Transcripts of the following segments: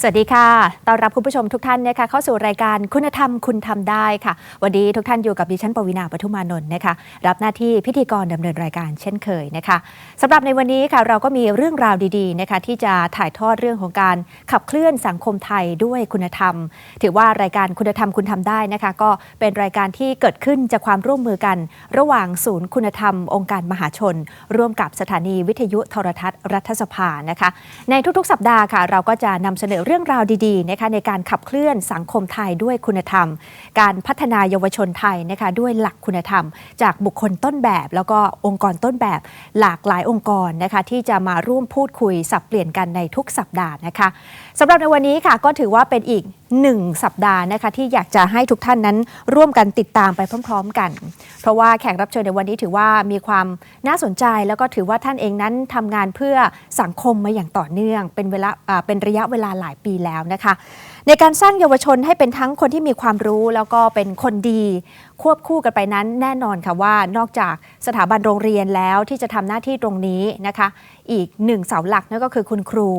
สวัสดีค่ะ ต้อนรับคุณผู้ชมทุกท่านนะคะเข้าสู่รายการคุณธรรมคุณทำได้ค่ะ วันนี้ทุกท่านอยู่กับดิฉันปวีณาปทุมานนท์นะคะ รับหน้าที่พิธีกรดำเนินรายการเช่นเคยนะคะสำหรับในวันนี้ค่ะเราก็มีเรื่องราวดีๆนะคะที่จะถ่ายทอดเรื่องของการขับเคลื่อนสังคมไทยด้วยคุณธรรม ถือว่ารายการคุณธรรมคุณทำได้นะคะ ก็เป็นรายการที่เกิดขึ้นจากความร่วมมือกัน ระหว่างศูนย์คุณธรรม องค์การมหาชน ร่วมกับสถานีวิทยุโทรทัศน์รัฐสภานะคะ ในทุกๆ สัปดาห์ค่ะ เราก็จะนำเสนอเรื่องราวดีๆนะคะในการขับเคลื่อนสังคมไทยด้วยคุณธรรม การพัฒนาเยาวชนไทยนะคะด้วยหลักคุณธรรม จากบุคคลต้นแบบ แล้วก็องค์กรต้นแบบหลากหลายองค์กรนะคะที่จะมาร่วมพูดคุยสับเปลี่ยนกันในทุกสัปดาห์นะคะสำหรับในวันนี้ค่ะก็ถือว่าเป็นอีกหนึ่งสัปดาห์นะคะที่อยากจะให้ทุกท่านนั้นร่วมกันติดตามไปพร้อม ๆ กัน เพราะว่าแขกรับเชิญในวันนี้ถือว่ามีความน่าสนใจแล้วก็ถือว่าท่านเองนั้นทำงานเพื่อสังคมมาอย่างต่อเนื่อง เป็นเวลาเป็นระยะเวลาหลายปีแล้วนะคะ ในการสร้างเยาวชนให้เป็นทั้งคนที่มีความรู้แล้วก็เป็นคนดีควบคู่กันไปนั้นแน่นอนค่ะว่านอกจากสถาบันโรงเรียนแล้วที่จะทำหน้าที่ตรงนี้นะคะ อีกหนึ่งเสาหลักนั่นก็คือคุณครู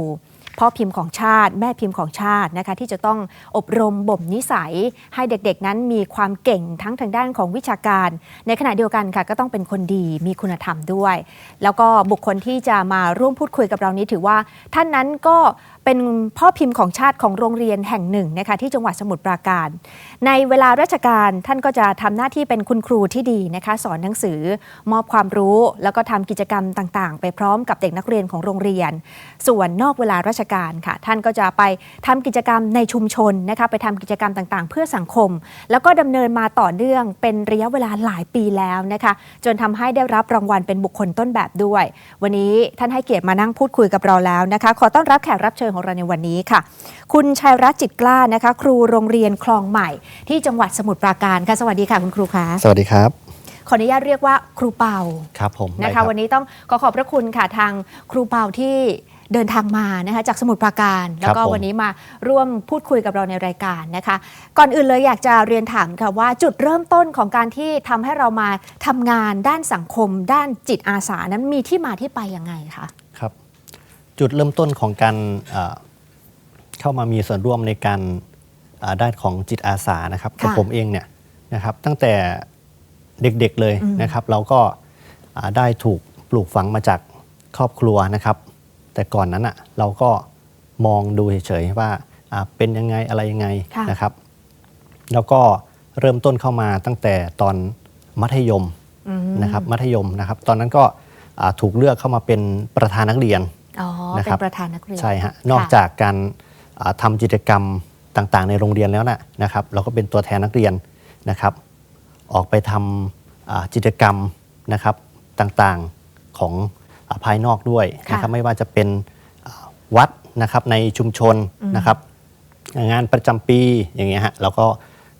พ่อพิมพ์ของชาติ แม่พิมพ์ของชาตินะคะที่จะต้องอบรมบ่มนิสัย ให้เด็กๆนั้นมีความเก่งทั้งทางด้านของวิชาการ ในขณะเดียวกันค่ะก็ต้องเป็นคนดีมีคุณธรรมด้วย แล้วก็บุคคลที่จะมาร่วมพูดคุยกับเรานี้ถือว่า ท่านนั้นก็ เป็นพ่อพิมพ์ของชาติของโรงเรียนแห่งหนึ่งนะคะที่จังหวัดสมุทรปราการ ในเวลาราชการท่านก็จะทำหน้าที่เป็นคุณครูที่ดีนะคะ สอนหนังสือ มอบความรู้ แล้วก็ทำกิจกรรมต่างๆ ไปพร้อมกับเด็กนักเรียนของโรงเรียน ส่วนนอกเวลาราชการค่ะ ท่านก็จะไปทำกิจกรรมในชุมชนนะคะไปทำกิจกรรมต่างๆ เพื่อสังคม แล้วก็ดำเนินมาต่อเนื่องเป็นระยะเวลาหลายปีแล้วนะคะจนทำให้ได้รับรางวัลเป็นบุคคลต้นแบบด้วย วันนี้ท่านให้เกียรติมานั่งพูดคุยกับเราแล้วนะคะ ขอต้อนรับแขกรับเชิญของเราในวันนี้ค่ะ คุณชัยรัตน์จิตกล้านะคะ ครูโรงเรียนคลองใหม่ ที่จังหวัดสมุทรปราการค่ะ สวัสดีค่ะคุณครูคะสวัสดีครับขออนุญาตเรียกว่าครูเปาครับผมนะได้คะรับวันนี้ต้องขอขอบพระคุณค่ะทางครูเปาที่เดินทางมานะคะจากสมุทรปราการ แล้วก็ผมวันนี้มาร่วมพูดคุยกับเราในรายการนะคะ ก่อนอื่นเลยอยากจะเรียนถามค่ะว่าจุดเริ่มต้นของการที่ทำให้เรามาทำงานด้านสังคม ด้านจิตอาสานั้นมีที่มาที่ไปยังไงคะครับ จุดเริ่มต้นของการเอ่อเข้ามามีส่วนร่วมในการเอ่อด้านของจิตอาสานะครับค่ะกับผมเองเนี่ยนะครับ ตั้งแต่เด็กๆเลยอืมนะครับ เราก็อ่าได้ถูกปลูกฝังมาจากครอบครัวนะครับ แต่ก่อนนั้นอะเราก็มองดูเฉยๆว่าอ่าเป็นยังไงอะไรยังไงค่ะนะครับ แล้วก็เริ่มต้นเข้ามาตั้งแต่ตอนมัธยมอืมนะครับมัธยมนะครับ ตอนนั้นก็อ่าถูกเลือกเข้ามาเป็นประธานนักเรียน อ๋อนะเป็ครับนประธานนักเรียนใช่ฮะนอกจากการอ่าทำกิจกรรมต่างๆ ในโรงเรียนแล้วนะนะครับ เราก็เป็นตัวแทนนักเรียนนะครับ ออกไปทำอ่ากิจกรรมนะครับต่างๆของอาภายนอกด้วยนะครับค่ะไม่ว่าจะเป็นอ่าวัดนะครับในชุมชนอืมนะครับ งานประจำปีอย่างเงี้ยฮะเราก็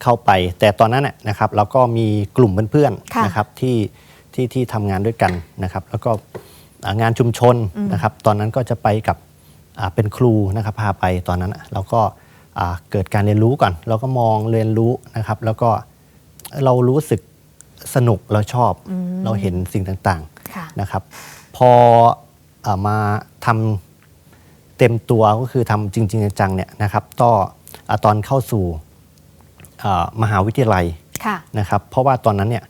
เข้าไป แต่ตอนนั้นน่ะนะครับเราก็มีกลุ่มเพื่อนค่ะๆนะครับที่ที่ที่ทำงานด้วยกันนะครับ แล้วก็อ่า งานชุมชนอืมนะครับ ตอนนั้นก็จะไปกับอ่าเป็นครูนะครับพาไปตอนนั้นน่ะเราก็อ่าเกิดการเรียนรู้ก่อน เราก็มองเรียนรู้นะครับ แล้วก็เรารู้สึกสนุกเราชอบอืมเราเห็นสิ่งต่างๆค่ะนะครับ พออามาทำเต็มตัวก็คือทำจริง ๆ จังๆเนี่ยนะครับต่ออ่าตอนเข้าสู่อ่ามหาวิทยาลัยค่ะนะครับ เพราะว่าตอนนั้นเนี่ย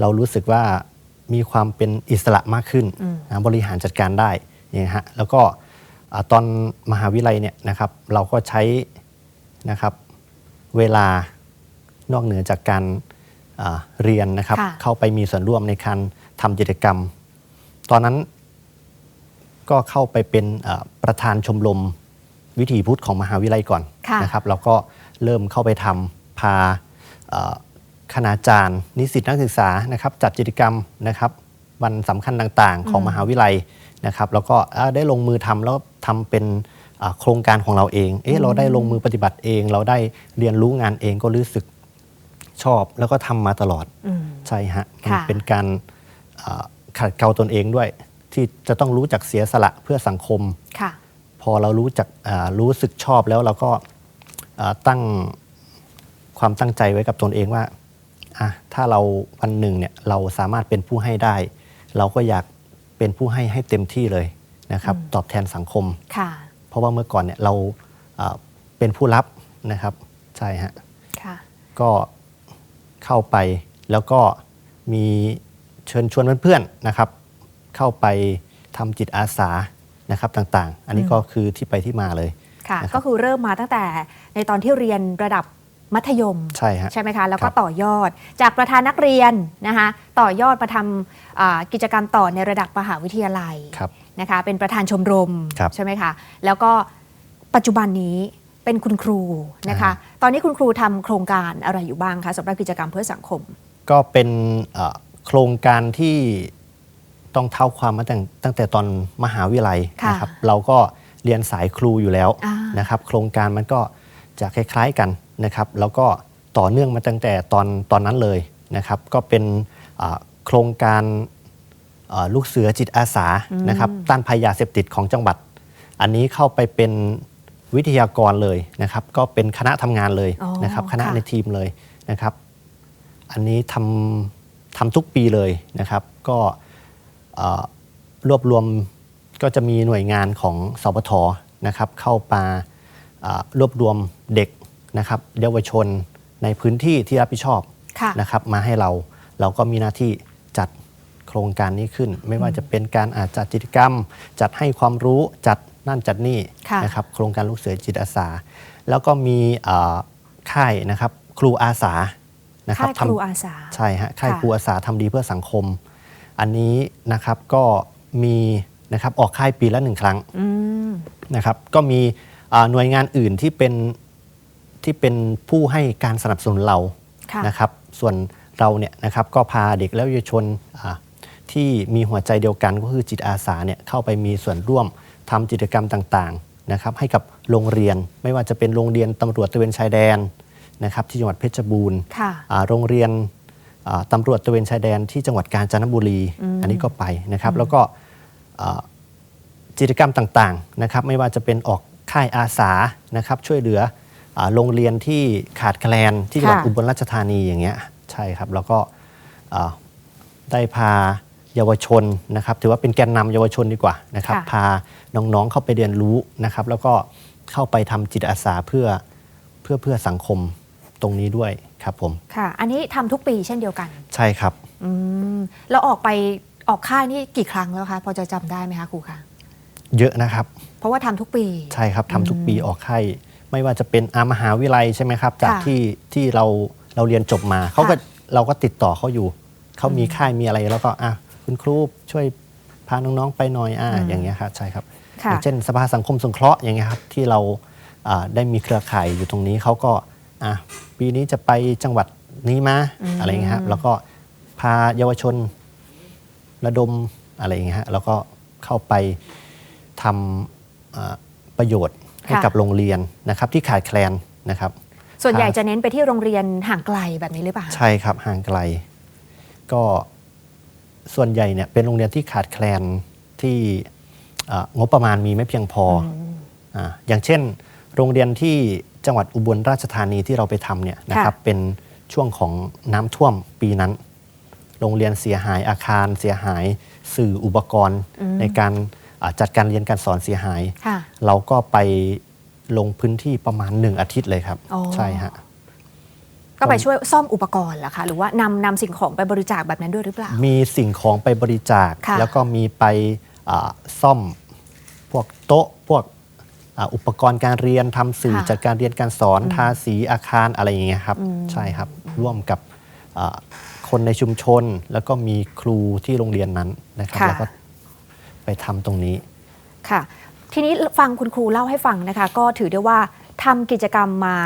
เรารู้สึกว่า มีความเป็นอิสระมากขึ้นอืมนะบริหารจัดการได้เนี่ยฮะแล้วก็อ่าตอนมหาวิทยาลัยเนี่ยนะครับเราก็ใช้นะครับเวลานอกเหนือจากการอ่าเรียนนะครับค่ะเข้าไปมีส่วนร่วมในการทำกิจกรรม ตอนนั้นก็เข้าไปเป็นเอ่อประธานชมรมวิถีพุทธของมหาวิทยาลัยก่อนค่ะนะครับ เราก็เริ่มเข้าไปทำพาเอ่อ คณาจารย์ นิสิตนักศึกษานะครับจัดกิจกรรมนะครับวันสำคัญต่างๆ ของอืมมหาวิทยาลัยนะครับ แล้วก็เอ่อได้ลงมือทำแล้วทำเป็นอ่าโครงการของเราเองเอ๊ะเราได้ลงมือปฏิบัติเอง เราได้เรียนรู้งานเองก็รู้สึกชอบ แล้วก็ทำมาตลอดอืมใช่ฮะมันค่ะเป็นการอ่าขัดเกลาตนเองด้วย ที่จะต้องรู้จักเสียสละเพื่อสังคมค่ะพอเรารู้จักอ่ารู้สึกชอบแล้วเราก็อ่าตั้งความตั้งใจไว้กับตนเองว่า อะถ้าเราวันหนึ่งเนี่ยเราสามารถเป็นผู้ให้ได้ เราก็อยากเป็นผู้ให้ให้เต็มที่เลยนะครับอืมตอบแทนสังคม ค่ะ เพราะว่าเมื่อก่อนเนี่ยเราอ่าเป็นผู้รับนะครับ ใช่ฮะ ค่ะ ก็เข้าไปแล้วก็มีเชิญชวนเพื่อนๆนะครับ เข้าไปทำจิตอาสานะครับต่างๆ อันนี้ก็คือที่ไปที่มาเลย ค่ะ นะครับ ก็คือเริ่มมาตั้งแต่ในตอนที่เรียนระดับ มัธยม ใช่ฮะ ใช่ไหมคะ แล้วก็ครับต่อยอด จากประธานนักเรียนนะคะต่อยอดมาทำอ่ากิจกรรมต่อในระดับมหาวิทยาลัยครับนะคะเป็นประธานชมรมครับ ใช่ไหมคะแล้วก็ปัจจุบันนี้เป็นคุณครูนะคะอ่าตอนนี้คุณครูทำโครงการอะไรอยู่บ้างคะสำหรับกิจกรรมเพื่อสังคม ก็เป็นเอ่อโครงการที่ต้องเท่าความมาตั้งตั้งแต่ตอนมหาวิทยาลัยค่ะนะครับ เราก็เรียนสายครูอยู่แล้วอ่าน นะครับ โครงการมันก็จะคล้าย ๆกัน นะครับแล้วก็ต่อเนื่องมาตั้งแต่ตอนตอนนั้นเลยนะครับ ก็เป็นอ่าโครงการเอ่อลูกเสือจิตอาสานะครับต้านภัยยาเสพติดของจังหวัด อันนี้เข้าไปเป็นวิทยากรเลยนะครับ ก็เป็นคณะทำงานเลยอ๋อนะครับคณะค่ะในทีมเลยนะครับ อันนี้ทำทำทุกปีเลยนะครับ ก็เอ่อรวบรวมก็จะมีหน่วยงานของสปทนะครับ เข้ามาอ่ารวบรวมเด็ก นะครับเยาวชนในพื้นที่ที่รับผิดชอบค่ะ นะครับมาให้เราเราก็มีหน้าที่จัดโครงการนี้ขึ้น ไม่ว่าจะเป็นการอาจจัดกิจกรรม จัดให้ความรู้จัดนั่นจัดนี่ค่ะ นะครับโครงการลูกเสือจิตอาสา แล้วก็มีอ่าค่ายนะครับครูอาสานะครับค่ายครูทำอาสา ใช่ฮะค่ายค่ะ ครูอาสาทำดีเพื่อสังคม อันนี้นะครับก็มีนะครับออกค่ายปีละหนึ่งครั้งอืม นะครับก็มีอ่าหน่วยงานอื่นที่เป็น ที่เป็นผู้ให้การสนับสนุนเราค่ะ นะครับ ส่วนเราเนี่ยนะครับก็พาเด็กและเยาวชนอ่าที่มีหัวใจเดียวกันก็คือจิตอาสาเนี่ยเข้าไปมีส่วนร่วมทำกิจกรรมต่างๆนะครับให้กับโรงเรียนไม่ว่าจะเป็นโรงเรียนตำรวจตระเวนชายแดนนะครับที่จังหวัดเพชรบูรณ์ ค่ะ อ่าโรงเรียนอ่าตำรวจตระเวนชายแดนที่จังหวัดกาญจนบุรี อันนี้ก็ไปนะครับ แล้วก็อ่ากิจกรรมต่างๆนะครับ ไม่ว่าจะเป็นออกค่ายอาสานะครับ ช่วยเหลืออา โรงเรียนที่ขาดแคลนที่จังหวัดค่ะอุบลราชธานีอย่างเงี้ยใช่ครับ แล้วก็อ่าได้พาเยาวชนนะครับ ถือว่าเป็นแกนนำเยาวชนดีกว่านะครับค่ะพาน้องๆเข้าไปเรียนรู้นะครับ แล้วก็เข้าไปทำจิตอาสาเพื่อเพื่อเพื่อสังคมตรงนี้ด้วยครับผมค่ะ อันนี้ทำทุกปีเช่นเดียวกัน ใช่ครับอืมแล้วออกไปออกค่ายนี่กี่ครั้งแล้วคะพอจะจำได้ไหมคะครูคะเยอะนะครับ เพราะว่าทำทุกปี ใช่ครับทำทุกปีออกค่าย ไม่ว่าจะเป็นอามหาวิทยาลัยใช่ไหมครับ จากค่ะที่ที่เราเราเรียนจบมาเขาก็ค่ะเราก็ติดต่อเขาอยู่เขามีค่ายมีอะไรแล้วก็อะคุณครูช่วยพาน้องๆไปหน่อยอะอย่างเงี้ยครับใช่ครับอค่ะย่างเช่นสภาสังคมสงเคราะห์อย่างเงี้ยครับที่เราอ่าได้มีเครือข่ายอยู่ตรงนี้เขาก็อะปีนี้จะไปจังหวัดนี้มาอะไรอย่างเงี้ยครับแล้วก็พาเยาวชนระดมอะไรอย่างเงี้ยฮะแล้วก็เข้าไปทำอ่าประโยชน์ ให้ค่ะกับโรงเรียนนะครับที่ขาดแคลนนะครับ ส่วนใหญ่ครับจะเน้นไปที่โรงเรียนห่างไกลแบบนี้หรือเปล่าใช่ครับห่างไกล ก็ส่วนใหญ่เนี่ยเป็นโรงเรียนที่ขาดแคลนที่เอ่องบประมาณมีไม่เพียงพอออาอย่างเช่น โรงเรียนที่จังหวัดอุบลราชธานีที่เราไปทำเนี่ยนะครับค่ะเป็นช่วงของน้ำท่วมปีนั้น โรงเรียนเสียหายอาคารเสียหายสื่ออุปกรณ์ในการอ่า จัดการเรียนการสอนเสียหายค่ะเราก็ไปลงพื้นที่ประมาณหนึ่งอาทิตย์เลยครับอ๋อใช่ฮะก็ไปช่วยซ่อมอุปกรณ์เหรอคะหรือว่านำนำสิ่งของไปบริจาคแบบนั้นด้วยหรือเปล่า มีสิ่งของไปบริจาคค่ะแล้วก็มีไปอ่าซ่อมพวกโต๊ะพวกอาอุปกรณ์การเรียนทำสื่อค่ะจัดการเรียนการสอนทาสีอาคารอะไรอย่างเงี้ยครับ ใช่ครับร่วมกับอ่าคนในชุมชน แล้วก็มีครูที่โรงเรียนนั้นนะครับค่ะแล้วก็ ไปทำตรงนี้ ค่ะ ทีนี้ฟังคุณครูเล่าให้ฟังนะคะ ก็ถือได้ว่าทำกิจกรรมมา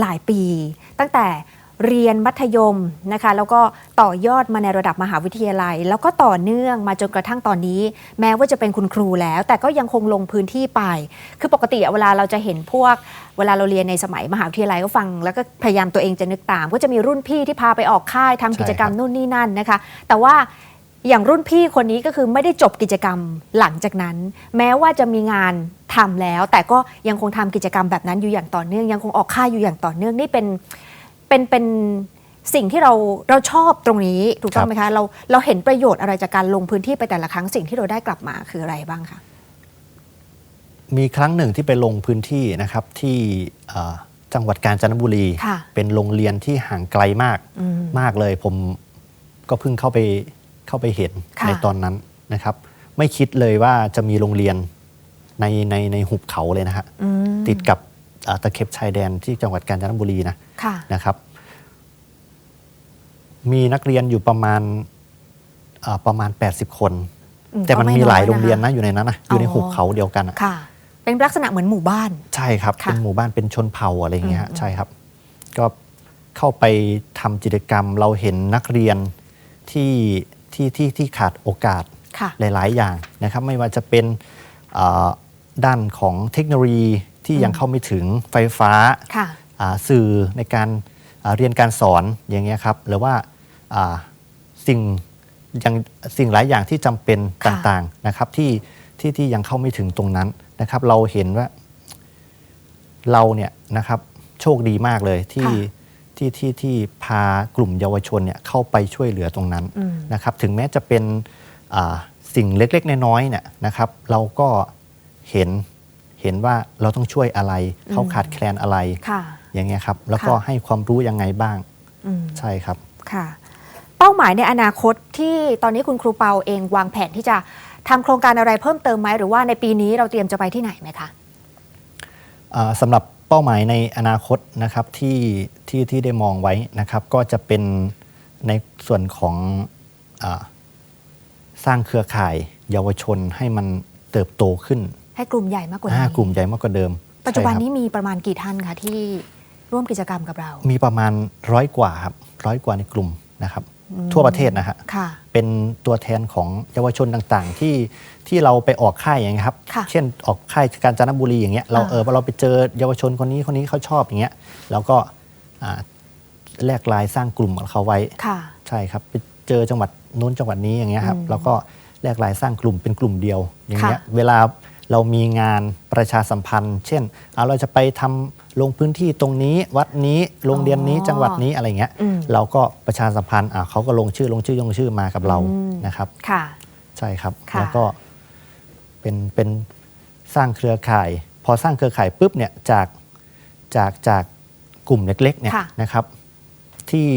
หลายปี ตั้งแต่เรียนมัธยมนะคะ แล้วก็ต่อยอดมาในระดับมหาวิทยาลัย แล้วก็ต่อเนื่องมาจนกระทั่งตอนนี้ แม้ว่าจะเป็นคุณครูแล้ว แต่ก็ยังคงลงพื้นที่ไป คือปกติเวลาเราจะเห็นพวก เวลาเราเรียนในสมัยมหาวิทยาลัยก็ฟัง แล้วก็พยายามตัวเองจะนึกตาม ก็จะมีรุ่นพี่ที่พาไปออกค่ายทำกิจกรรมนู่นนี่นั่นนะคะ แต่ว่า อย่างรุ่นพี่คนนี้ก็คือไม่ได้จบกิจกรรมหลังจากนั้น แม้ว่าจะมีงานทำแล้ว แต่ก็ยังคงทำกิจกรรมแบบนั้นอยู่อย่างต่อเนื่อง ยังคงออกค่ายอยู่อย่างต่อเนื่องนี่เป็นเป็นเป็นสิ่งที่เราเราชอบตรงนี้ถูกต้องครับไหมคะเราเราเห็นประโยชน์อะไรจากการลงพื้นที่ไปแต่ละครั้งสิ่งที่เราได้กลับมาคืออะไรบ้างคะมีครั้งหนึ่งที่ไปลงพื้นที่นะครับที่เอ่อจังหวัดกาญจนบุรีค่ะเป็นโรงเรียนที่ห่างไกลมากอืมมากเลย ผมก็เพิ่งเข้าไป เข้าไปเห็นค่ะ ในตอนนั้นนะครับ ไม่คิดเลยว่าจะมีโรงเรียนในในในหุบเขาเลยนะฮะ อืมติดกับเอ่อตะเข็บชายแดนที่จังหวัดกาญจนบุรีนะค่ะ นะครับ มีนักเรียนอยู่ประมาณเอ่อประมาณ 80 คน อืมแต่มันก็ไม่มีหลายน้อยนะคะโรงเรียนนะอยู่ในนั้นนะอยู่ในอ๋อหุบเขาเดียวกันอะค่ะ เป็นลักษณะเหมือนหมู่บ้าน ใช่ครับ ค่ะเป็นหมู่บ้านเป็นชนเผ่าอะไรอย่างเงี้ยฮะอืม ใช่ครับ ก็เข้าไปทำกิจกรรมเราเห็นนักเรียนที่ ที่ที่ที่ขาดโอกาสค่ะหลาย ๆ อย่างนะครับไม่ว่าจะเป็นเอ่อด้านของเทคโนโลยีที่ยังเข้าไม่ถึงไฟฟ้าค่ะอ่าสื่อในการอ่าเรียนการสอนอย่างเงี้ยครับหรือว่าอ่าสิ่งยังสิ่งหลายอย่างที่จำเป็นค่ะต่างๆนะครับที่ที่ที่ยังเข้าไม่ถึงตรงนั้นนะครับ เราเห็นว่าเราเนี่ยนะครับโชคดีมากเลยที่ค่ะ ที่ที่ที่พากลุ่มเยาวชนเนี่ยเข้าไปช่วยเหลือตรงนั้นอืมนะครับถึงแม้จะเป็นอ่าสิ่งเล็กๆ น้อยๆเนี่ยนะครับ เราก็เห็นเห็นว่าเราต้องช่วยอะไรเขาขาดแคลนอะไรค่ะอย่างเงี้ยครับแล้วก็ค่ะให้ความรู้ยังไงบ้างอืมใช่ครับค่ะ เป้าหมายในอนาคตที่ตอนนี้คุณครูเปาเองวางแผนที่จะทำโครงการอะไรเพิ่มเติมไหมหรือว่าในปีนี้เราเตรียมจะไปที่ไหนไหมคะอ่าสำหรับ เป้าหมายในอนาคตนะครับที่ที่ที่ได้มองไว้นะครับก็จะเป็นในส่วนของอาสร้างเครือข่ายเยาวชนให้มันเติบโตขึ้น ให้กลุ่มใหญ่มากกว่าอ่านี้กลุ่มใหญ่มากกว่าเดิม ปัจจุบันใช่ครับนี้มีประมาณกี่ท่านคะที่ร่วมกิจกรรมกับเรา มีประมาณร้อยกว่าครับร้อยกว่าในกลุ่มนะครับ ทั่วประเทศนะฮะค่ะเป็นตัวแทนของเยาวชนต่างๆ ที่ที่เราไปออกค่ายอย่างเงี้ยครับค่ะเช่นออกค่ายกาญจนบุรีอย่างเงี้ยเราอ่าเออเราไปเจอเยาวชนคนนี้คนนี้เขาชอบอย่างเงี้ยเราก็อ่าแลกลายสร้างกลุ่มกับเขาไว้ค่ะใช่ครับไปเจอจังหวัดนู้นจังหวัดนี้อย่างเงี้ยครับอืมแล้วก็แลกลายสร้างกลุ่มเป็นกลุ่มเดียวอย่างเงี้ยค่ะเวลาเรามีงานประชาสัมพันธ์ เช่นเอาเราจะไปทำ ลงพื้นที่ตรงนี้วัดนี้โรงเรียนนี้จังหวัดนี้อะไรเงี้ยอืมเราก็ประชาสัมพันธ์อะเขาก็ลงชื่อลงชื่อลงชื่อมากับเราอืมนะครับค่ะใช่ครับค่ะแล้วก็เป็นเป็นสร้างเครือข่าย พอสร้างเครือข่ายปุ๊บเนี่ยจากจากจากกลุ่มเล็กๆเนี่ยค่ะนะครับที่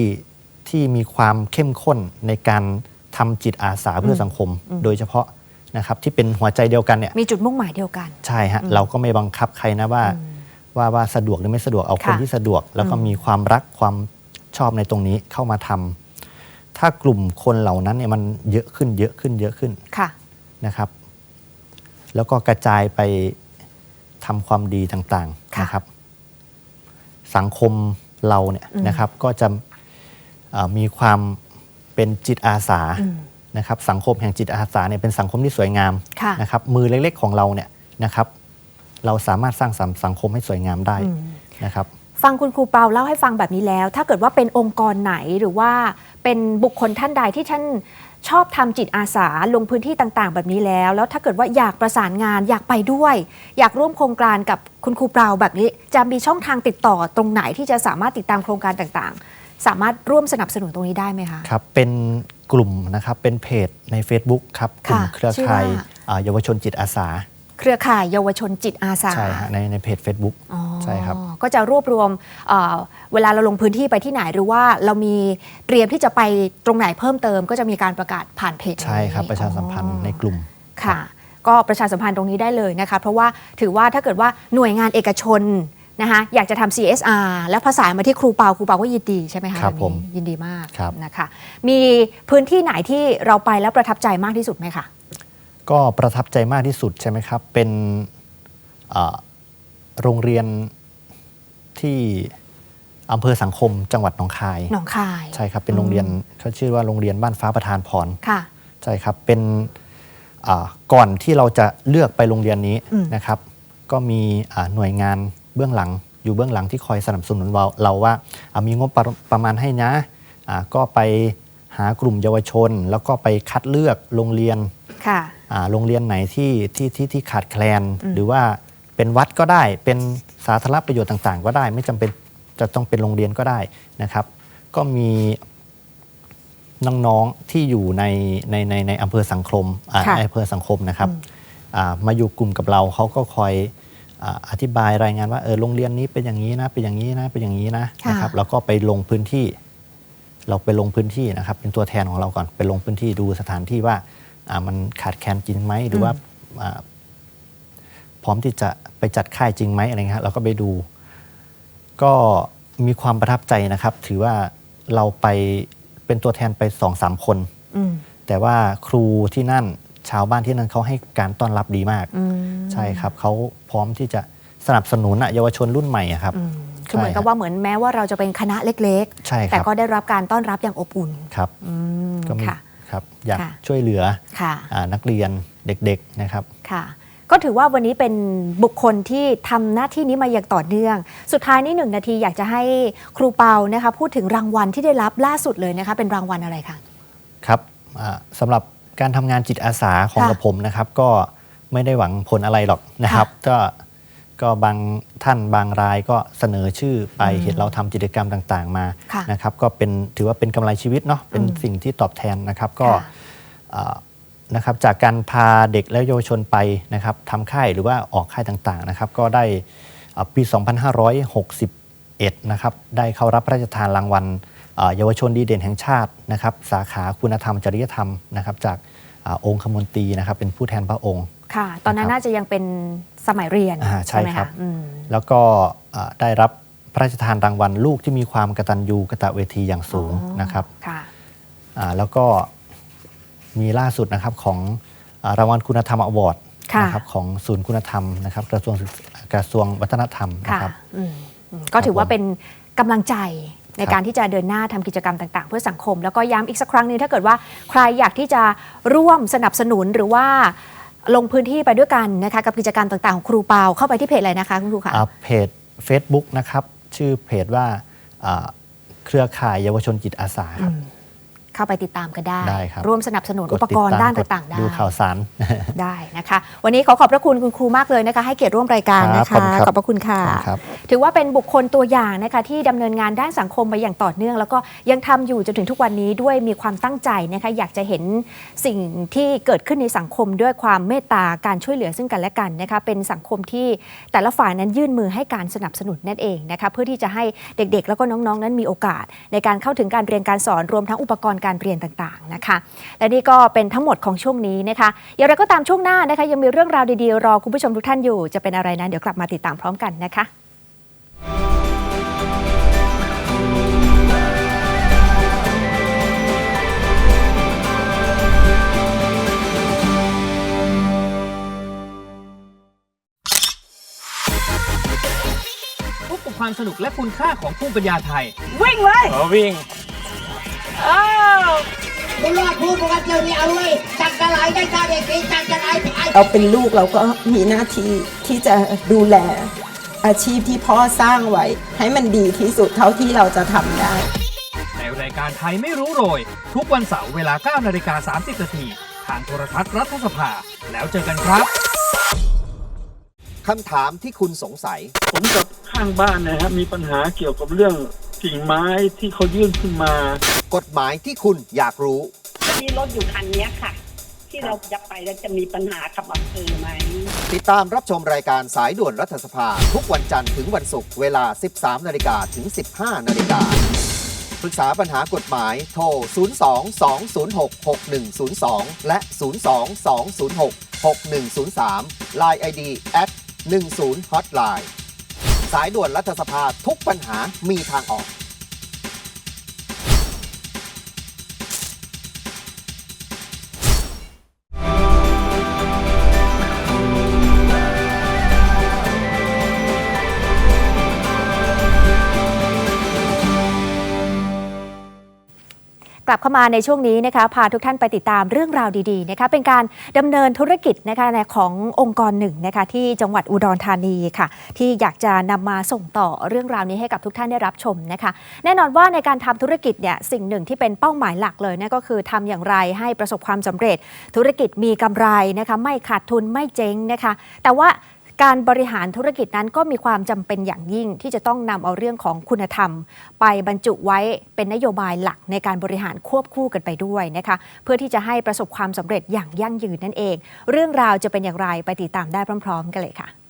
ที่มีความเข้มข้นในการทำจิตอาสาเพื่อสังคม โดยเฉพาะนะครับที่เป็นหัวใจเดียวกันเนี่ยมีจุดมุ่งหมายเดียวกัน ใช่ฮะเราก็ไม่บังคับใครนะว่า ว่าว่าสะดวกหรือไม่สะดวกเอาคนค่ะ ที่สะดวก แล้วก็มีความรักความชอบในตรงนี้เข้ามาทำถ้ากลุ่มคนเหล่านั้นเนี่ยมันเยอะขึ้นเยอะขึ้นเยอะขึ้น ค่ะ นะครับ แล้วก็กระจายไปทำความดีต่างค่ะๆนะครับ สังคมเราเนี่ยอืมนะครับก็จะเอ่อมีความเป็นจิตอาสาอืมนะครับ สังคมแห่งจิตอาสาเนี่ยเป็นสังคมที่สวยงามค่ะ นะครับ มือเล็กๆของเราเนี่ยนะครับ เราสามารถสร้างสรรค์สังคมให้สวยงามได้อืมนะครับฟังคุณครูเปาเล่าให้ฟังแบบนี้แล้ว ถ้าเกิดว่าเป็นองค์กรไหนหรือว่าเป็นบุคคลท่านใดที่ท่านชอบทำจิตอาสาลงพื้นที่ต่างๆ แบบนี้แล้ว แล้วถ้าเกิดว่าอยากประสานงานอยากไปด้วย อยากร่วมโครงการกับคุณครูเปาแบบนี้ จะมีช่องทางติดต่อตรงไหนที่จะสามารถติดตามโครงการต่างๆ สามารถร่วมสนับสนุนตรงนี้ได้ไหมคะครับเป็นกลุ่มนะครับเป็นเพจใน Facebook ครับกลุ่มค่ะเครือชื่อข่ายว่าอ่าเยาวชนจิตอาสา เครือข่ายเยาวชนจิตอาสาใช่ฮะในในเพจ Facebook อ๋อใช่ครับ ก็จะรวบรวมเอ่อเวลาเราลงพื้นที่ไปที่ไหนหรือว่าเรามีเตรียมที่จะไปตรงไหนเพิ่มเติม ก็จะมีการประกาศผ่านเพจใช่ครับนี้ประชาสัมพันธ์อ๋อในกลุ่ม ค่ะ ก็ประชาสัมพันธ์ตรงนี้ได้เลยนะคะ เพราะว่าถือว่าถ้าเกิดว่าหน่วยงานเอกชนนะคะอยากจะทำ CSR แล้วภาษานมาที่ครูเปาครูเปาก็ยินดีใช่ไหมคะครับแนี้ผมยินดีมากครับ นะคะ มีพื้นที่ไหนที่เราไปแล้วประทับใจมากที่สุดไหมคะ ก็ประทับใจมากที่สุดใช่ไหมครับ เป็นเอ่อโรงเรียนที่อำเภอสังคมจังหวัดหนองคาย หนองคาย ใช่ครับ เป็นโรงเรียนเขาชื่อว่าโรงเรียนบ้านฟ้าประธานพรค่ะ ใช่ครับ เป็นอ่าก่อนที่เราจะเลือกไปโรงเรียนนี้อืมนะครับ ก็มีอ่าหน่วยงานเบื้องหลัง อยู่เบื้องหลังที่คอยสนับสนุนเราเราว่าอ่ามีงบประประมาณให้นะอ่าก็ไปหากลุ่มเยาวชน แล้วก็ไปคัดเลือกโรงเรียนค่ะอ่า โรงเรียนไหนที่ที่ที่ที่ขาดแคลนอืมหรือว่าเป็นวัดก็ได้ เป็นสาธารณประโยชน์ต่าง ๆ ก็ได้ ไม่จำเป็นจะต้องเป็นโรงเรียนก็ได้นะครับ ก็มีน้องๆที่อยู่ในในในในอำเภอสังคมอ่าค่ะในอำเภอสังคมนะครับอ่ามาอยู่กลุ่มกับเราเขาก็คอยอาอธิบายรายงานว่าเออโรงเรียนนี้เป็นอย่างนี้นะเป็นอย่างนี้นะเป็นอย่างนี้นะค่ะนะครับ แล้วก็ไปลงพื้นที่ เราไปลงพื้นที่นะครับ เป็นตัวแทนของเราก่อนไปลงพื้นที่ดูสถานที่ว่าอ่า มันขาดแคลนจริงไหมหรือว่าอ่าพร้อมที่จะไปจัดค่ายจริงไหมอะไรเงี้ยครับเราก็ไปดู ก็มีความประทับใจนะครับ ถือว่าเราไปเป็นตัวแทนไปสองสามคนอืมแต่ว่าครูที่นั่นชาวบ้านที่นั่นเขาให้การต้อนรับดีมากอืมใช่ครับเขาพร้อมที่จะสนับสนุนอะเยาวชนรุ่นใหม่อะครับอืมคือเหมือนกับใช่ว่าเหมือนแม้ว่าเราจะเป็นคณะเล็กใช่ๆคแต่รับก็ได้รับการต้อนรับอย่างอบอุ่นครับอืมก็มี ค่ะครับ อยากค่ะ ช่วยเหลือค่ะ อานักเรียนเด็กๆนะครับ ค่ะ ก็ถือว่าวันนี้เป็นบุคคลที่ทำหน้าที่นี้มาอย่างต่อเนื่อง สุดท้ายนี่หนึ่งนาทีอยากจะให้ครูเปานะคะ พูดถึงรางวัลที่ได้รับล่าสุดเลยนะคะ เป็นรางวัลอะไรคะ ครับอ่าสำหรับการทำงานจิตอาสาของค่ะกระผมนะครับ ก็ไม่ได้หวังผลอะไรหรอกนะครับ ก็ ก็บางท่านบางรายก็เสนอชื่อไปอืมเห็นเราทำกิจกรรมต่างๆ มาค่ะนะครับก็เป็นถือว่าเป็นกำไรชีวิตเนาะเป็นอืมสิ่งที่ตอบแทนนะครับก็ค่ะอ่านะครับจากการพาเด็กและเยาวชนไปนะครับทำค่ายหรือว่าออกค่ายต่างๆนะครับก็ได้อ่าปี 2561นะครับได้เข้ารับพระราชทานรางวัลอ่าเยาวชนดีเด่นแห่งชาตินะครับสาขาคุณธรรมจริยธรรมนะครับจากอาองค์คมนตรีนะครับเป็นผู้แทนพระองค์ ค่ะ ตอนนั้นนะครับน่าจะยังเป็นสมัยเรียนอ่าใช่ไหมครัคะบอืมแล้วก็อ่าได้รับพระราชทานรางวัลลูกที่มีความกตัญญูกตเวทีอย่างสูงอ๋อนะครับค่ะอ่าแล้วก็มีล่าสุดนะครับของอารางวัลคุณธรรมอวอร์ดค่ะนะครับของศูนย์คุณธรรมนะครับกระทรวงศึกษากระทรวงวัฒนธรรมนะค่ะครับอืมอืมก็ถือว่าเป็นกำลังใจในครับการที่จะเดินหน้าทำกิจกรรมต่างๆ เพื่อสังคม แล้วก็ย้ำอีกสักครั้งหนึงถ้าเกิดว่าใครอยากที่จะร่วมสนับสนุนหรือว่า ลงพื้นที่ไปด้วยกันนะคะกับกิจกรรมต่างๆของครูเปาเข้าไปที่เพจอะไรนะคะคุณครูคะอ่าเพจ Facebook นะครับ ชื่อเพจว่าอ่าเครือข่ายเยาวชนจิตอาสาครับ เข้าไปติดตามกันได้ ได้ครับ ร่วมสนับสนุนกอุดปติกรณ์ตมด้านกต่างๆได้ ดูข่าวสาร ได้นะคะ วันนี้ขอขอบพระคุณคุณครูมากเลยนะคะ ให้เกียรติร่วมรายการนะครัคะ บขอบคุณครับ ขอบพระคุณค่ะ ครับ ถือว่าเป็นบุคคลตัวอย่างนะคะที่ดำเนินงานด้านสังคมมาอย่างต่อเนื่อง แล้วก็ยังทำอยู่จนถึงทุกวันนี้ด้วยมีความตั้งใจนะคะอยากจะเห็นสิ่งที่เกิดขึ้นในสังคมด้วยความเมตตาการช่วยเหลือซึ่งกันและกันนะคะเป็นสังคมที่แต่ละฝ่ายนั้นยื่นมือให้การสนับสนุนนั่นเองนะคะเพื่อที่จะให้เด็กๆ แล้วก็น้องๆ นั้นมีโอกาส ในการเข้าถึงการเรียนการสอนรวมทั้งอุปกรณ์การเรียนต่างๆนะคะและนี่ก็เป็นทั้งหมดของช่วงนี้นะคะอย่างไรก็ตามช่วงหน้านะคะ ยังมีเรื่องราวดีๆ รอคุณผู้ชมทุกท่านอยู่ จะเป็นอะไรนั้นเดี๋ยวกลับมาติดตามพร้อมกันนะคะพบกับความสนุกและคุณค่าของภูมิปัญญาไทย วิ่งเลยขอวิ่งอ้าว บุญรอดผู้ปกตินี่เอาไว้จักกะไหลได้ชาเด็กสีจักกะไหลไอ้เราเป็นลูกเราก็มีหน้าที่ที่จะดูแลอาชีพที่พ่อสร้างไว้ ให้มันดีที่สุดเท่าที่เราจะทำได้ ในรายการไทยไม่รู้โรย ทุกวันเสาร์เวลา9นาฬิกา30นาทีทางโทรทัศน์รัฐสภา แล้วเจอกันครับคำถามที่คุณสงสัย ผมกับข้างบ้านนะฮะมีปัญหาเกี่ยวกับเรื่อง กิ่งไม้ที่เขายื่นขึ้นมา กฎหมายที่คุณอยากรู้ มีรถอยู่คันเนี้ยค่ะ ที่เราจะไปแล้วจะมีปัญหากับอำเภอไหม ติดตามรับชมรายการสายด่วนรัฐสภา ทุกวันจันทร์ถึงวันศุกร์เวลา 13 นาฬิกาถึง 15 นาฬิกาปรึกษาปัญหากฎหมายโทร 02-206-6102 และ 02-206-6103 Line ID at 10 Hotline สายด่วนรัฐสภาทุกปัญหามีทางออก กลับเข้ามาในช่วงนี้นะคะพาทุกท่านไปติดตามเรื่องราวดีๆนะคะเป็นการดำเนินธุรกิจนะคะในขององค์กรหนึ่งนะคะที่จังหวัดอุดรธานีค่ะ ที่อยากจะนำมาส่งต่อเรื่องราวนี้ให้กับทุกท่านได้รับชมนะคะ แน่นอนว่าในการทำธุรกิจเนี่ยสิ่งหนึ่งที่เป็นเป้าหมายหลักเลยนั่นก็คือทำอย่างไรให้ประสบความสำเร็จ ธุรกิจมีกำไรนะคะไม่ขาดทุนไม่เจ๊งนะคะ แต่ว่า การบริหารธุรกิจนั้นก็มีความจำเป็นอย่างยิ่งที่จะต้องนำเอาเรื่องของคุณธรรม ไปบรรจุไว้เป็นนโยบายหลักในการบริหารควบคู่กันไปด้วยนะคะเพื่อที่จะให้ประสบความสำเร็จอย่างยั่งยืนนั่นเอง เรื่องราวจะเป็นอย่างไรไปติดตามได้พร้อม ๆ กันเลยค่ะ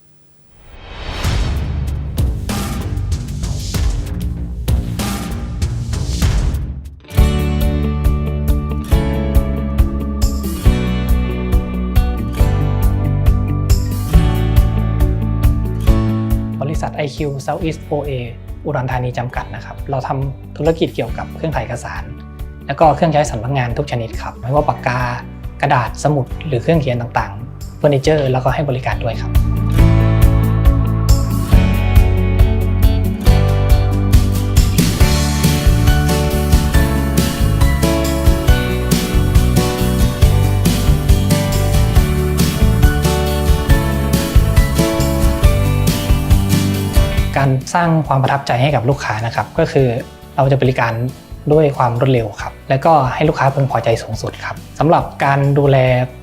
ริษัท IQ Southeast OA อุดรธานีจำกัดนะครับเราทำธุรกิจเกี่ยวกับเครื่องถ่ายเอกสาร แล้วก็เครื่องใช้สำนักงานทุกชนิดครับไม่ว่าปากกากระดาษสมุดหรือเครื่องเขียนต่างๆเฟอร์นิเจอร์แล้วก็ให้บริการด้วยครับ การสร้างความประทับใจให้กับลูกค้านะครับก็คือเราจะบริการด้วยความรวดเร็วครับ และก็ให้ลูกค้าพึงพอใจสูงสุดครับสำหรับการดูแล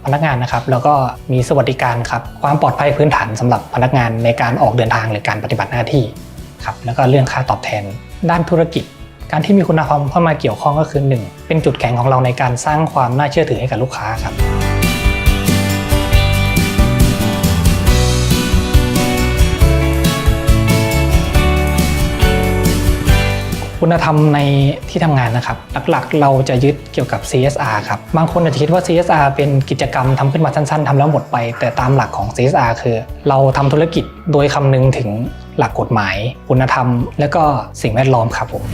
พนักงานนะครับ แล้วก็มีสวัสดิการครับความปลอดภัยพื้นฐานสำหรับพนักงานในการออกเดินทางหรือการปฏิบัติหน้าที่ครับแล้วก็เรื่องค่าตอบแทน ด้านธุรกิจ การที่มีคุณธรรมเข้ามาเกี่ยวข้องก็คือ 1 เป็นจุดแข็งของเราในการสร้างความน่าเชื่อถือให้กับลูกค้าครับ คุณธรรมในที่ทำงานนะครับ หลักๆ เราจะยึดเกี่ยวกับ CSR ครับ บางคนอาจจะคิดว่า CSR เป็นกิจกรรมทำขึ้นมาสั้น ๆทำแล้วหมดไป แต่ตามหลักของ CSR คือ เราทำธุรกิจโดยคำนึงถึงหลักกฎหมาย คุณธรรม และก็สิ่งแวดล้อมครับผม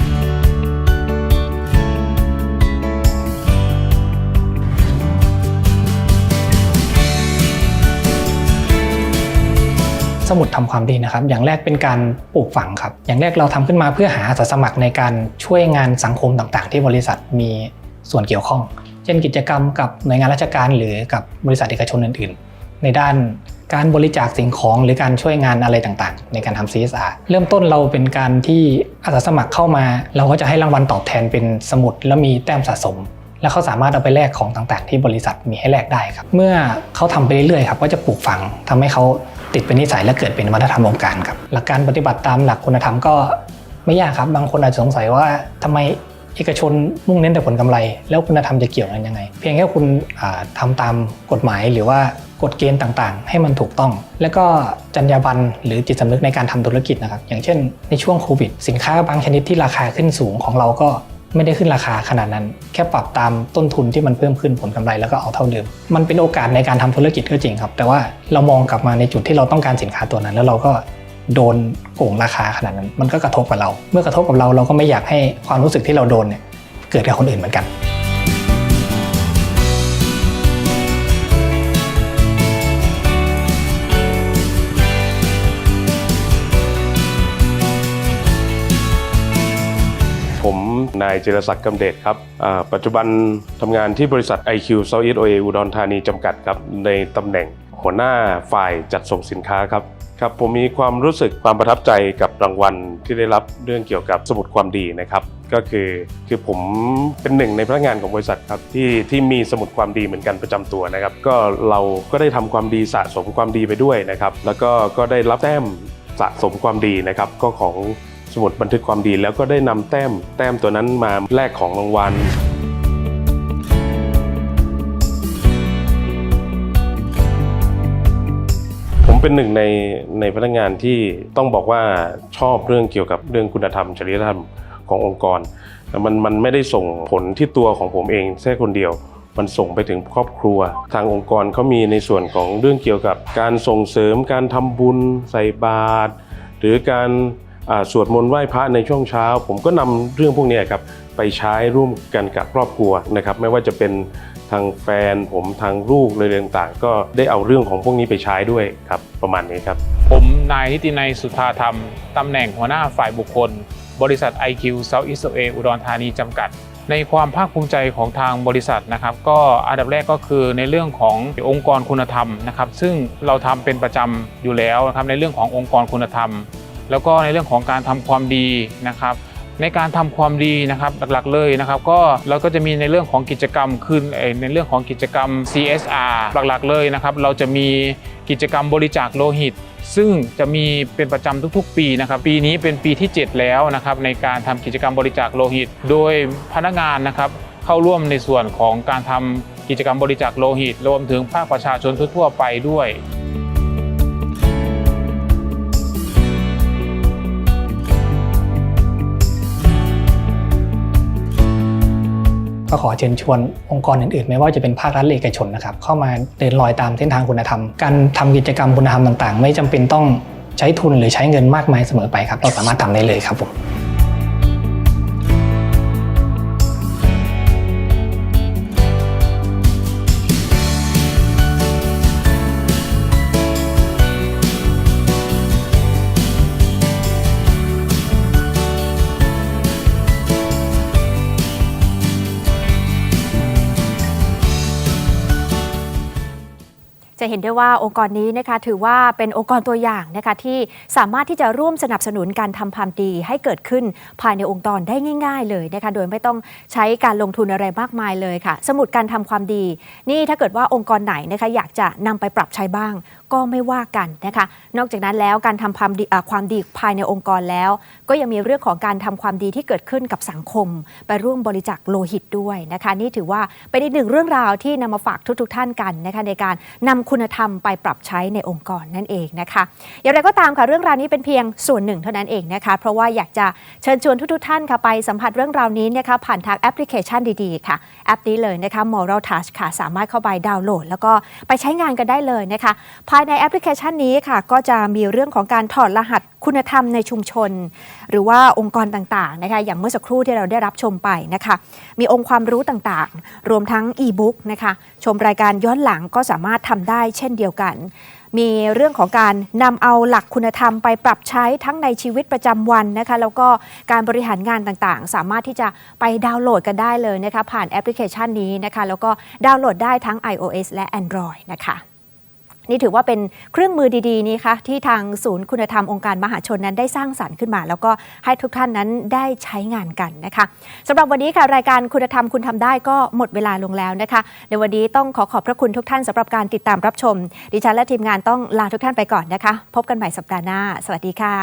สมุดทำความดีนะครับ อย่างแรกเป็นการปลูกฝังครับ อย่างแรกเราทำขึ้นมาเพื่อหาอาสาสมัครในการช่วยงานสังคมต่างๆ ที่บริษัทมีส่วนเกี่ยวข้อง เช่นกิจกรรมกับหน่วยงานราชการหรือกับบริษัทเอกชนอื่น ๆ ในด้านการบริจาคสิ่งของหรือการช่วยงานอะไรต่างๆ ในการทำ CSR เริ่มต้นเราเป็นการที่อาสาสมัครเข้ามา เราก็จะให้รางวัลตอบแทนเป็นสมุดแล้วมีแต้มสะสม แล้วเขาสามารถเอาไปแลกของต่างๆ ที่บริษัทมีให้แลกได้ครับ เมื่อเขาทำไปเรื่อยๆครับก็จะปลูกฝังทำให้เขาติดเป็นนิสัยและเกิดเป็นวัฒนธรรมองค์การครับหลักการปฏิบัติตามหลักคุณธรรมก็ไม่ยากครับ บางคนอาจจะสงสัยว่าทำไมเอกชนมุ่งเน้นแต่ผลกำไร แล้วคุณธรรมจะเกี่ยวกันยังไง เพียงแค่คุณทำาตามกฎหมายหรือว่ากฎเกณฑ์ต่างๆ ให้มันถูกต้อง แล้วก็จรรยาบรรณหรือจิตสำนึกในการทำธุรกิจนะครับ อย่างเช่น ในช่วงโควิด สินค้าบางชนิดที่ราคาขึ้นสูงของเราก็ ไม่ได้ขึ้นราคาขนาดนั้น แค่ปรับตามต้นทุนที่มันเพิ่มขึ้นผลกำไรแล้วก็เอาเท่าเดิม มันเป็นโอกาสในการทำธุรกิจก็จริงครับ แต่ว่าเรามองกลับมาในจุดที่เราต้องการสินค้าตัวนั้น แล้วเราก็โดนโกงราคาขนาดนั้น มันก็กระทบกับเรา เมื่อกระทบกับเราเราก็ไม่อยากให้ความรู้สึกที่เราโดนเนี่ยเกิดกับคนอื่นเหมือนกัน ผมนายจิรศักดิ์กำเดชครับ ปัจจุบันทำงานที่บริษัท IQ Southeast OA อุดรธานีจำกัดครับ ในตำแหน่งหัวหน้าฝ่ายจัดส่งสินค้าครับครับผมมีความรู้สึกความประทับใจกับรางวัลที่ได้รับเรื่องเกี่ยวกับสมุดความดีนะครับ ก็คือคือผมเป็นหนึ่งในพนักงานของบริษัทครับที่ที่มีสมุดความดีเหมือนกันประจำตัวนะครับ ก็เราก็ได้ทำความดีสะสมความดีไปด้วยนะครับ แล้วก็ก็ได้รับแต้มสะสมความดีนะครับ ก็ของ มุดบันทึกความดี แล้วก็ได้นำแต้มแต้มตัวนั้นมาแลกของรางวัลผมเป็นหนึ่งในในพนักงานที่ต้องบอกว่าชอบเรื่องเกี่ยวกับเรื่องคุณธรรมจริยธรรมขององค์กรมันมันไม่ได้ส่งผลที่ตัวของผมเองแค่คนเดียว มันส่งไปถึงครอบครัว ทางองค์กรเขามีในส่วนของเรื่องเกี่ยวกับการส่งเสริมการทำบุญใส่บาตรหรือการ สวดมนต์ไหว้พระในช่วงเช้า ผมก็นำเรื่องพวกนี้ครับไปใช้ร่วมกันกับครอบครัวนะครับ ไม่ว่าจะเป็นทางแฟนผมทางลูกเลยต่างๆ ก็ได้เอาเรื่องของพวกนี้ไปใช้ด้วยครับประมาณนี้ครับ ผมนายนิตินัยสุธาธรรมตำแหน่งหัวหน้าฝ่ายบุคคล บริษัท IQ Southeast OA อุดรธานีจำกัด ในความภาคภูมิใจของทางบริษัทนะครับ ก็อันดับแรกก็คือในเรื่องขององค์กรคุณธรรมนะครับ ซึ่งเราทำเป็นประจำอยู่แล้วนะครับในเรื่องขององค์กรคุณธรรม แล้วก็ในเรื่องของการทำความดีนะครับ ในการทำความดีนะครับหลักๆเลยนะครับก็เราก็จะมีในเรื่องของกิจกรรมคือเอ่อในเรื่องของกิจกรรม CSR หลักๆเลยนะครับ เราจะมีกิจกรรมบริจาคโลหิตซึ่งจะมีเป็นประจำทุกๆ ปีนะครับ ปีนี้เป็นปีที่ 7 แล้วนะครับในการทำกิจกรรมบริจาคโลหิต โดยพนักงานนะครับเข้าร่วมในส่วนของการทำกิจกรรมบริจาคโลหิต รวมถึงภาคประชาชนทั่วๆไปด้วย ก็ขอเชิญชวนองค์กรอื่นๆ ไม่ว่าจะเป็นภาครัฐหรือเอกชนนะครับเข้ามาเดินรอยตามเส้นทางคุณธรรม การทำกิจกรรมคุณธรรมต่าง ๆ ไม่จำเป็นต้องใช้ทุนหรือใช้เงินมากมายเสมอไปครับเราสามารถทำได้เลยครับผม จะเห็นได้ว่าองค์กรนี้นะคะถือว่าเป็นองค์กรตัวอย่างนะคะที่สามารถที่จะร่วมสนับสนุนการทำความดีให้เกิดขึ้นภายในองค์กรได้ง่าย ๆ เลยนะคะโดยไม่ต้องใช้การลงทุนอะไรมากมายเลยค่ะ สมุดการทำความดี นี่ถ้าเกิดว่าองค์กรไหนนะคะอยากจะนำไปปรับใช้บ้าง ก็ไม่ว่ากันนะคะ นอกจากนั้นแล้วการทำความดีความดีภายในองค์กรแล้ว ก็ยังมีเรื่องของการทำความดีที่เกิดขึ้นกับสังคม ไปร่วมบริจาคโลหิตด้วยนะคะ นี่ถือว่าเป็นอีกหนึ่งเรื่องราวที่นำมาฝากทุกๆทท่านกันนะคะในการนำคุณธรรมไปปรับใช้ในองค์กรนั่นเองนะคะ อย่างไรก็ตามค่ะเรื่องราวนี้เป็นเพียงส่วนหนึ่งเท่านั้นเองนะคะ เพราะว่าอยากจะเชิญชวนทุกๆท่านค่ะไปสัมผัสเรื่องราวนี้นะคะผ่านทางแอปพลิเคชันดีๆค่ะแอปนี้เลยนะคะ Moral Touch ค่ะสามารถเข้าไปดาวน์โหลด แล้วก็ไปใช้งานกันได้เลยนะคะภาายในแอปพลิเคชันนี้ค่ะ ก็จะมีเรื่องของการถอดรหัสคุณธรรมในชุมชน หรือว่าองค์กรต่างๆนะคะอย่างเมื่อสักครู่ที่เราได้รับชมไปนะคะมีองค์ความรู้ต่างๆ รวมทั้งอีบุ๊กนะคะชมรายการย้อนหลังก็สามารถทำได้เช่นเดียวกัน มีเรื่องของการนำเอาหลักคุณธรรมไปปรับใช้ทั้งในชีวิตประจำวันนะคะแล้วก็การบริหารงานต่างๆ สามารถที่จะไปดาวน์โหลดกันได้เลยนะคะผ่านแอปพลิเคชันนี้นะคะแล้วก็ดาวน์โหลดได้ทั้ง iOS และ Android นะคะ นี่ถือว่าเป็นเครื่องมือดีๆนี้ค่ะที่ทางศูนย์คุณธรรมองค์การมหาชนนั้นได้สร้างสรรค์ขึ้นมา แล้วก็ให้ทุกท่านนั้นได้ใช้งานกันนะคะสำหรับวันนี้ค่ะรายการคุณธรรมคุณทำได้ก็หมดเวลาลงแล้วนะคะ ในวันนี้ต้องขอขอบพระคุณทุกท่านสำหรับการติดตามรับชม ดิฉันและทีมงานต้องลาทุกท่านไปก่อนนะคะ พบกันใหม่สัปดาห์หน้า สวัสดีค่ะ